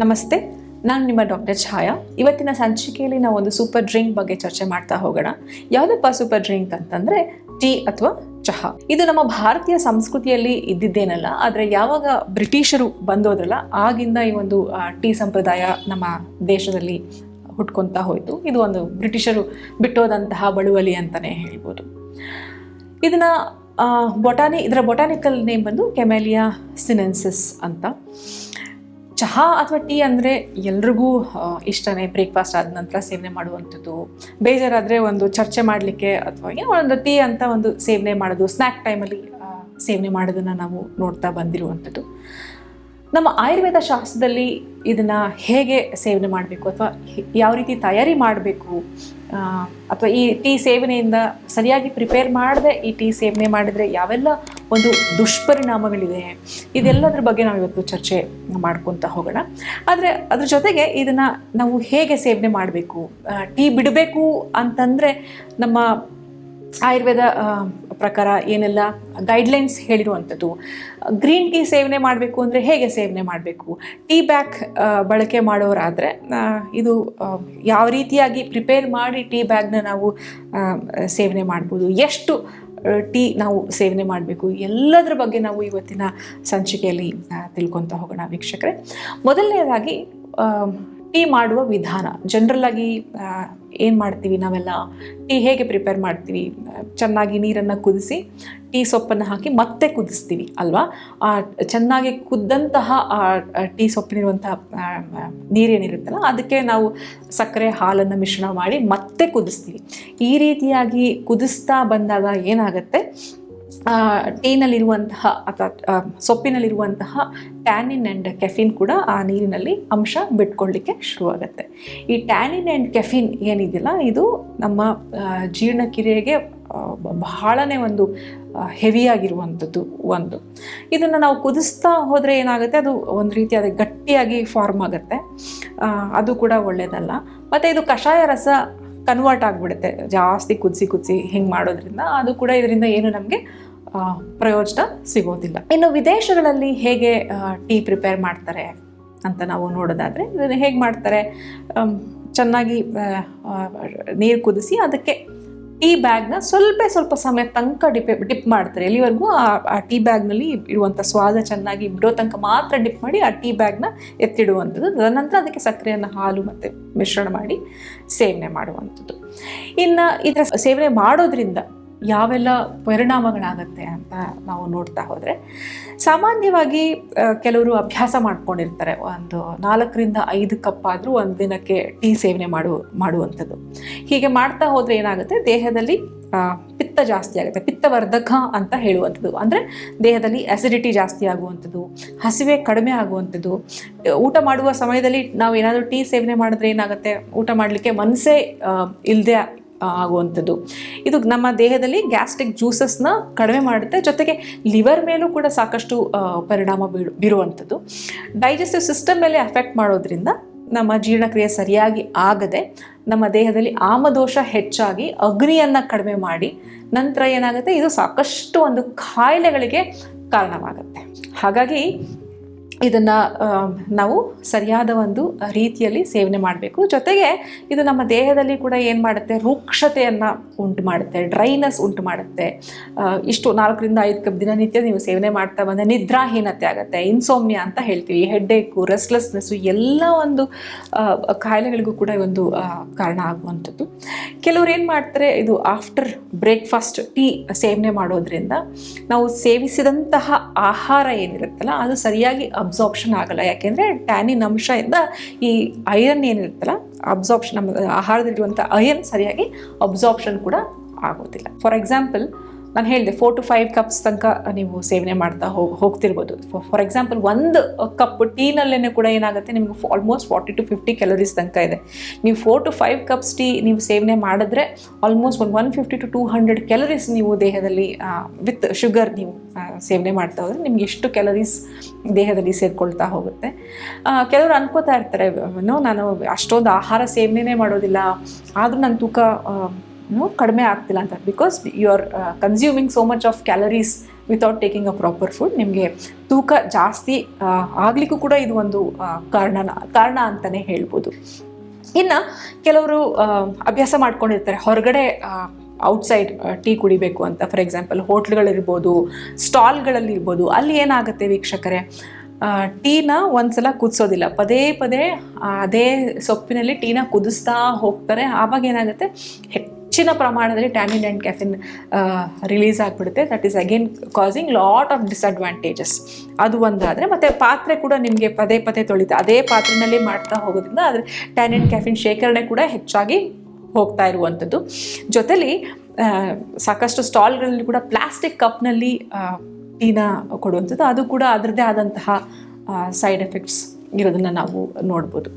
ನಮಸ್ತೆ, ನಾನು ನಿಮ್ಮ ಡಾಕ್ಟರ್ ಛಾಯಾ. ಇವತ್ತಿನ ಸಂಚಿಕೆಯಲ್ಲಿ ನಾವು ಒಂದು ಸೂಪರ್ ಡ್ರಿಂಕ್ ಬಗ್ಗೆ ಚರ್ಚೆ ಮಾಡ್ತಾ ಹೋಗೋಣ. ಯಾವುದಪ್ಪ ಸೂಪರ್ ಡ್ರಿಂಕ್ ಅಂತಂದರೆ ಟೀ ಅಥವಾ ಚಹಾ. ಇದು ನಮ್ಮ ಭಾರತೀಯ ಸಂಸ್ಕೃತಿಯಲ್ಲಿ ಇದ್ದಿದ್ದೇನಲ್ಲ, ಆದರೆ ಯಾವಾಗ ಬ್ರಿಟಿಷರು ಬಂದೋದ್ರಲ್ಲ, ಆಗಿಂದ ಈ ಒಂದು ಟೀ ಸಂಪ್ರದಾಯ ನಮ್ಮ ದೇಶದಲ್ಲಿ ಹುಟ್ಕೊತಾ ಹೋಯಿತು. ಇದು ಒಂದು ಬ್ರಿಟಿಷರು ಬಿಟ್ಟೋದಂತಹ ಬಳುವಳಿ ಅಂತಲೇ ಹೇಳ್ಬೋದು. ಇದನ್ನ ಬೊಟಾನಿ, ಇದರ ಬೊಟಾನಿಕಲ್ ನೇಮ್ ಬಂದು ಕೆಮೆಲಿಯಾ ಸಿನೆನ್ಸಿಸ್ ಅಂತ. ಚಹಾ ಅಥವಾ ಟೀ ಅಂದರೆ ಎಲ್ರಿಗೂ ಇಷ್ಟನೇ. ಬ್ರೇಕ್ಫಾಸ್ಟ್ ಆದ ನಂತರ ಸೇವನೆ ಮಾಡುವಂಥದ್ದು. ಬೇಜಾರಾದರೆ ಒಂದು ಚರ್ಚೆ ಮಾಡಲಿಕ್ಕೆ ಅಥವಾ ಏನೋ ಒಂದು ಟೀ ಅಂತ ಒಂದು ಸೇವನೆ ಮಾಡೋದು. ಸ್ನ್ಯಾಕ್ ಟೈಮಲ್ಲಿ ಸೇವನೆ ಮಾಡೋದನ್ನು ನಾವು ನೋಡ್ತಾ ಬಂದಿರುವಂಥದ್ದು. ನಮ್ಮ ಆಯುರ್ವೇದ ಶಾಸ್ತ್ರದಲ್ಲಿ ಇದನ್ನು ಹೇಗೆ ಸೇವನೆ ಮಾಡಬೇಕು ಅಥವಾ ಯಾವ ರೀತಿ ತಯಾರಿ ಮಾಡಬೇಕು ಅಥವಾ ಈ ಟೀ ಸೇವನೆಯಿಂದ ಸರಿಯಾಗಿ ಪ್ರಿಪೇರ್ ಮಾಡದೆ ಈ ಟೀ ಸೇವನೆ ಮಾಡಿದರೆ ಯಾವೆಲ್ಲ ಒಂದು ದುಷ್ಪರಿಣಾಮಗಳಿದೆ, ಇದೆಲ್ಲದ್ರ ಬಗ್ಗೆ ನಾವು ಇವತ್ತು ಚರ್ಚೆ ಮಾಡ್ಕೊತಾ ಹೋಗೋಣ. ಆದರೆ ಅದ್ರ ಜೊತೆಗೆ ಇದನ್ನು ನಾವು ಹೇಗೆ ಸೇವನೆ ಮಾಡಬೇಕು ಟೀ ಬಿಡಬೇಕು ಅಂತಂದರೆ ನಮ್ಮ ಆಯುರ್ವೇದ ಪ್ರಕಾರ ಏನೆಲ್ಲ ಗೈಡ್ಲೈನ್ಸ್ ಹೇಳಿರುವಂಥದ್ದು ಗ್ರೀನ್ ಟೀ ಸೇವನೆ ಮಾಡಬೇಕು ಅಂದರೆ ಹೇಗೆ ಸೇವನೆ ಮಾಡಬೇಕು? ಟೀ ಬ್ಯಾಗ್ ಬಳಕೆ ಮಾಡೋರಾದರೆ ಇದು ಯಾವ ರೀತಿಯಾಗಿ ಪ್ರಿಪೇರ್ ಮಾಡಿ ಟೀ ಬ್ಯಾಗ್ನ ನಾವು ಸೇವನೆ ಮಾಡ್ಬೋದು? ಎಷ್ಟು ಟೀ ನಾವು ಸೇವನೆ ಮಾಡಬೇಕು? ಎಲ್ಲದರ ಬಗ್ಗೆ ನಾವು ಇವತ್ತಿನ ಸಂಚಿಕೆಯಲ್ಲಿ ತಿಳ್ಕೊತಾ ಹೋಗೋಣ ವೀಕ್ಷಕರೇ. ಮೊದಲನೇದಾಗಿ ಟೀ ಮಾಡುವ ವಿಧಾನ. ಜನರಲ್ಲಾಗಿ ಏನು ಮಾಡ್ತೀವಿ ನಾವೆಲ್ಲ? ಟೀ ಹೇಗೆ ಪ್ರಿಪೇರ್ ಮಾಡ್ತೀವಿ? ಚೆನ್ನಾಗಿ ನೀರನ್ನು ಕುದಿಸಿ, ಟೀ ಸೊಪ್ಪನ್ನು ಹಾಕಿ ಮತ್ತೆ ಕುದಿಸ್ತೀವಿ, ಅಲ್ವಾ? ಆ, ಚೆನ್ನಾಗಿ ಕುದ್ದಂತಹ ಟೀ ಸೊಪ್ಪಿನಿರುವಂತಹ ನೀರೇನಿರುತ್ತಲ್ಲ ಅದಕ್ಕೆ ನಾವು ಸಕ್ಕರೆ ಹಾಲನ್ನು ಮಿಶ್ರಣ ಮಾಡಿ ಮತ್ತೆ ಕುದಿಸ್ತೀವಿ. ಈ ರೀತಿಯಾಗಿ ಕುದಿಸ್ತಾ ಬಂದಾಗ ಏನಾಗುತ್ತೆ? ಟೀನಲ್ಲಿರುವಂತಹ ಅಥವಾ ಸೊಪ್ಪಿನಲ್ಲಿರುವಂತಹ ಟ್ಯಾನಿನ್ ಆ್ಯಂಡ್ ಕೆಫಿನ್ ಕೂಡ ಆ ನೀರಿನಲ್ಲಿ ಅಂಶ ಬಿಟ್ಕೊಳ್ಳಿಕ್ಕೆ ಶುರುವಾಗುತ್ತೆ. ಈ ಟ್ಯಾನಿನ್ ಆ್ಯಂಡ್ ಕೆಫಿನ್ ಏನಿದೆಯಲ್ಲ, ಇದು ನಮ್ಮ ಜೀರ್ಣಕ್ರಿಯೆಗೆ ಬಹಳನೇ ಒಂದು ಹೆವಿಯಾಗಿರುವಂಥದ್ದು ಒಂದು. ಇದನ್ನು ನಾವು ಕುದಿಸ್ತಾ ಹೋದರೆ ಏನಾಗುತ್ತೆ, ಅದು ಒಂದು ರೀತಿಯಾದ ಗಟ್ಟಿಯಾಗಿ ಫಾರ್ಮ್ ಆಗುತ್ತೆ. ಅದು ಕೂಡ ಒಳ್ಳೆಯದಲ್ಲ ಮತ್ತು ಇದು ಕಷಾಯ ರಸ ಕನ್ವರ್ಟ್ ಆಗಿಬಿಡುತ್ತೆ, ಜಾಸ್ತಿ ಕುದಿಸಿ ಕುದಿಸಿ ಹಿಂಗೆ ಮಾಡೋದ್ರಿಂದ. ಅದು ಕೂಡ ಇದರಿಂದ ಏನು ನಮಗೆ ಪ್ರಯೋಜನ ಸಿಗೋದಿಲ್ಲ. ಇನ್ನು ವಿದೇಶಗಳಲ್ಲಿ ಹೇಗೆ ಟೀ ಪ್ರಿಪೇರ್ ಮಾಡ್ತಾರೆ ಅಂತ ನಾವು ನೋಡೋದಾದರೆ, ಇದನ್ನು ಹೇಗೆ ಮಾಡ್ತಾರೆ? ಚೆನ್ನಾಗಿ ನೀರು ಕುದಿಸಿ ಅದಕ್ಕೆ ಟೀ ಬ್ಯಾಗ್ನ ಸ್ವಲ್ಪ ಸ್ವಲ್ಪ ಸಮಯ ತನಕ ಡಿಪ್ ಡಿಪ್ ಮಾಡ್ತಾರೆ. ಎಲ್ಲಿವರೆಗೂ ಆ ಟೀ ಬ್ಯಾಗ್ನಲ್ಲಿ ಇರುವಂಥ ಸ್ವಾದ ಚೆನ್ನಾಗಿ ಬಿಡೋ ತನಕ ಮಾತ್ರ ಡಿಪ್ ಮಾಡಿ ಆ ಟೀ ಬ್ಯಾಗ್ನ ಎತ್ತಿಡುವಂಥದ್ದು. ತದನಂತರ ಅದಕ್ಕೆ ಸಕ್ಕರೆಯನ್ನು ಹಾಲು ಮತ್ತು ಮಿಶ್ರಣ ಮಾಡಿ ಸೇವನೆ ಮಾಡುವಂಥದ್ದು. ಇನ್ನು ಇದರ ಸೇವನೆ ಮಾಡೋದ್ರಿಂದ ಯಾವೆಲ್ಲ ಪರಿಣಾಮಗಳಾಗತ್ತೆ ಅಂತ ನಾವು ನೋಡ್ತಾ ಹೋದರೆ, ಸಾಮಾನ್ಯವಾಗಿ ಕೆಲವರು ಅಭ್ಯಾಸ ಮಾಡ್ಕೊಂಡಿರ್ತಾರೆ. ಒಂದು ನಾಲ್ಕರಿಂದ ಐದು ಕಪ್ ಆದರೂ ಒಂದು ದಿನಕ್ಕೆ ಟೀ ಸೇವನೆ ಮಾಡು, ಮಾಡುವಂಥದ್ದು. ಹೀಗೆ ಮಾಡ್ತಾ ಹೋದರೆ ಏನಾಗುತ್ತೆ? ದೇಹದಲ್ಲಿ ಪಿತ್ತ ಜಾಸ್ತಿ ಆಗುತ್ತೆ. ಪಿತ್ತವರ್ಧಕ ಅಂತ ಹೇಳುವಂಥದ್ದು. ಅಂದರೆ ದೇಹದಲ್ಲಿ ಅಸಿಡಿಟಿ ಜಾಸ್ತಿ ಆಗುವಂಥದ್ದು, ಹಸಿವೆ ಕಡಿಮೆ ಆಗುವಂಥದ್ದು. ಊಟ ಮಾಡುವ ಸಮಯದಲ್ಲಿ ನಾವು ಏನಾದರೂ ಟೀ ಸೇವನೆ ಮಾಡಿದ್ರೆ ಏನಾಗುತ್ತೆ? ಊಟ ಮಾಡಲಿಕ್ಕೆ ಮನಸ್ಸೇ ಇಲ್ಲದೆ ಆಗುವಂಥದ್ದು. ಇದು ನಮ್ಮ ದೇಹದಲ್ಲಿ ಗ್ಯಾಸ್ಟ್ರಿಕ್ ಜ್ಯೂಸಸ್ನ ಕಡಿಮೆ ಮಾಡುತ್ತೆ. ಜೊತೆಗೆ ಲಿವರ್ ಮೇಲೂ ಕೂಡ ಸಾಕಷ್ಟು ಪರಿಣಾಮ ಬೀಳು ಬೀರುವಂಥದ್ದು. ಡೈಜೆಸ್ಟಿವ್ ಸಿಸ್ಟಮ್ ಮೇಲೆ ಅಫೆಕ್ಟ್ ಮಾಡೋದ್ರಿಂದ ನಮ್ಮ ಜೀರ್ಣಕ್ರಿಯೆ ಸರಿಯಾಗಿ ಆಗದೆ ನಮ್ಮ ದೇಹದಲ್ಲಿ ಆಮದೋಷ ಹೆಚ್ಚಾಗಿ ಅಗ್ನಿಯನ್ನು ಕಡಿಮೆ ಮಾಡಿ ನಂತರ ಏನಾಗುತ್ತೆ? ಇದು ಸಾಕಷ್ಟು ಒಂದು ಕಾಯಿಲೆಗಳಿಗೆ ಕಾರಣವಾಗುತ್ತೆ. ಹಾಗಾಗಿ ಇದನ್ನು ನಾವು ಸರಿಯಾದ ಒಂದು ರೀತಿಯಲ್ಲಿ ಸೇವನೆ ಮಾಡಬೇಕು. ಜೊತೆಗೆ ಇದು ನಮ್ಮ ದೇಹದಲ್ಲಿ ಕೂಡ ಏನು ಮಾಡುತ್ತೆ? ರೂಕ್ಷತೆಯನ್ನು ಉಂಟು ಮಾಡುತ್ತೆ, ಡ್ರೈನೆಸ್ ಉಂಟು ಮಾಡುತ್ತೆ. ಇಷ್ಟು ನಾಲ್ಕರಿಂದ ಐದು ಕಪ್ ದಿನನಿತ್ಯ ನೀವು ಸೇವನೆ ಮಾಡ್ತಾ ಬಂದರೆ ನಿದ್ರಾಹೀನತೆ ಆಗುತ್ತೆ ಇನ್ಸೋಮ್ನಿಯಾ ಅಂತ ಹೇಳ್ತೀವಿ. ಹೆಡ್ಡೇಕು ರೆಸ್ಟ್ಲೆಸ್ನೆಸ್ಸು ಎಲ್ಲ ಒಂದು ಕಾಯಿಲೆಗಳಿಗೂ ಕೂಡ ಒಂದು ಕಾರಣ ಆಗುವಂಥದ್ದು. ಕೆಲವ್ರು ಏನು ಮಾಡ್ತಾರೆ? ಇದು ಆಫ್ಟರ್ ಬ್ರೇಕ್ಫಾಸ್ಟ್ ಟೀ ಸೇವನೆ ಮಾಡೋದ್ರಿಂದ ನಾವು ಸೇವಿಸಿದಂತಹ ಆಹಾರ ಏನಿರುತ್ತಲ್ಲ, ಅದು ಸರಿಯಾಗಿ ಅಬ್ಸಾರ್ಪ್ಷನ್ ಆಗಲ್ಲ. ಯಾಕೆಂದರೆ ಟ್ಯಾನಿನ್ ಅಂಶದಿಂದ ಈ ಐರನ್ ಏನಿರುತ್ತಲ್ಲ ಅಬ್ಸಾರ್ಪ್ಷನ್ ನಮ್ಮ ಆಹಾರದಲ್ಲಿರುವಂಥ ಐರನ್ ಸರಿಯಾಗಿ ಅಬ್ಸಾರ್ಪ್ಷನ್ ಕೂಡ ಆಗೋದಿಲ್ಲ. ಫಾರ್ ಎಕ್ಸಾಂಪಲ್ ನಾನು ಹೇಳಿದೆ ಫೋರ್ ಟು ಫೈವ್ ಕಪ್ಸ್ ತನಕ ನೀವು ಸೇವನೆ ಮಾಡ್ತಾ ಹೋಗಿ ಹೋಗ್ತಿರ್ಬೋದು. ಫಾರ್ ಎಕ್ಸಾಂಪಲ್ ಒಂದು ಕಪ್ ಟೀನಲ್ಲೇ ಕೂಡ ಏನಾಗುತ್ತೆ, ನಿಮ್ಗೆ almost forty to fifty calories ತನಕ ಇದೆ. ನೀವು four to five cups tea ನೀವು ಸೇವನೆ ಮಾಡಿದ್ರೆ ಆಲ್ಮೋಸ್ಟ್ ಒಂದು one fifty to two hundred calories ನೀವು ದೇಹದಲ್ಲಿ ವಿತ್ ಶುಗರ್ ನೀವು ಸೇವನೆ ಮಾಡ್ತಾ ಹೋದರೆ ನಿಮ್ಗೆ ಎಷ್ಟು ಕ್ಯಾಲರೀಸ್ ದೇಹದಲ್ಲಿ ಸೇರ್ಕೊಳ್ತಾ ಹೋಗುತ್ತೆ. ಕೆಲವರು ಅನ್ಕೋತಾ ಇರ್ತಾರೆ ನಾನು ಅಷ್ಟೊಂದು ಆಹಾರ ಸೇವನೆ ಮಾಡೋದಿಲ್ಲ. ಆದರೂ ನನ್ನ ತೂಕ ಕಡಿಮೆ ಆಗ್ತಿಲ್ಲ ಅಂತ. Because you are consuming so much of calories without taking a proper food ನಿಮಗೆ ತೂಕ ಜಾಸ್ತಿ ಆಗಲಿಕ್ಕೂ ಕೂಡ ಇದು ಒಂದು ಕಾರಣನ ಕಾರಣ ಅಂತಲೇ ಹೇಳ್ಬೋದು. ಇನ್ನು ಕೆಲವರು ಅಭ್ಯಾಸ ಮಾಡ್ಕೊಂಡಿರ್ತಾರೆ. ಹೊರಗಡೆ ಔಟ್ಸೈಡ್ ಟೀ ಕುಡಿಬೇಕು ಅಂತ. ಫಾರ್ ಎಕ್ಸಾಂಪಲ್ ಹೋಟ್ಲ್ಗಳಿರ್ಬೋದು, ಸ್ಟಾಲ್ಗಳಲ್ಲಿರ್ಬೋದು, ಅಲ್ಲಿ ಏನಾಗುತ್ತೆ ವೀಕ್ಷಕರೇ? ಟೀನ ಒಂದ್ಸಲ ಕುದಿಸೋದಿಲ್ಲ. ಪದೇ ಪದೇ ಅದೇ ಸೊಪ್ಪಿನಲ್ಲಿ ಟೀನ ಕುದಿಸ್ತಾ ಹೋಗ್ತಾರೆ. ಆವಾಗ ಏನಾಗುತ್ತೆ? ಹೆಚ್ಚಿನ ಪ್ರಮಾಣದಲ್ಲಿ ಟ್ಯಾನಿನ್ ಆ್ಯಂಡ್ ಕ್ಯಾಫಿನ್ ರಿಲೀಸ್ ಆಗಿಬಿಡುತ್ತೆ. That is again causing lot of disadvantages ಅದು ಒಂದಾದರೆ, ಮತ್ತು ಪಾತ್ರೆ ಕೂಡ ನಿಮಗೆ ಪದೇ ಪದೇ ತೊಳಿತ, ಅದೇ ಪಾತ್ರೆನಲ್ಲಿ ಮಾಡ್ತಾ ಹೋಗೋದ್ರಿಂದ ಅದ್ರ ಟ್ಯಾನಿನ್ ಕ್ಯಾಫಿನ್ ಶೇಖರಣೆ ಕೂಡ ಹೆಚ್ಚಾಗಿ ಹೋಗ್ತಾ ಇರುವಂಥದ್ದು. ಜೊತೆಲಿ ಸಾಕಷ್ಟು ಸ್ಟಾಲ್ಗಳಲ್ಲಿ ಕೂಡ ಪ್ಲಾಸ್ಟಿಕ್ ಕಪ್ನಲ್ಲಿ ಟೀನ ಕೊಡುವಂಥದ್ದು. ಅದು ಕೂಡ ಅದರದ್ದೇ ಆದಂತಹ ಸೈಡ್ ಎಫೆಕ್ಟ್ಸ್ ಇರೋದನ್ನು ನಾವು ನೋಡ್ಬೋದು.